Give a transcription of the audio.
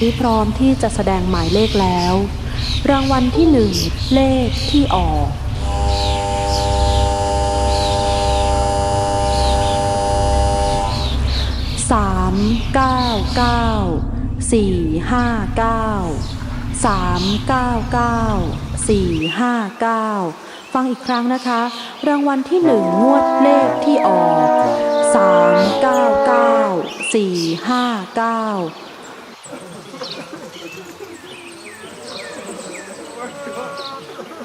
นี้พร้อมที่จะแสดงหมายเลขแล้ว รางวัลที่หนึ่งเลขที่ออกสามเก้าเก้าสี่ห้าเก้าสามเก้าเก้าสี่ห้าเก้าฟังอีกครั้งนะคะ รางวัลที่หนึ่งงวดเลขที่ออกสามเก้าเก้าสี่ห้าเก้า Come on.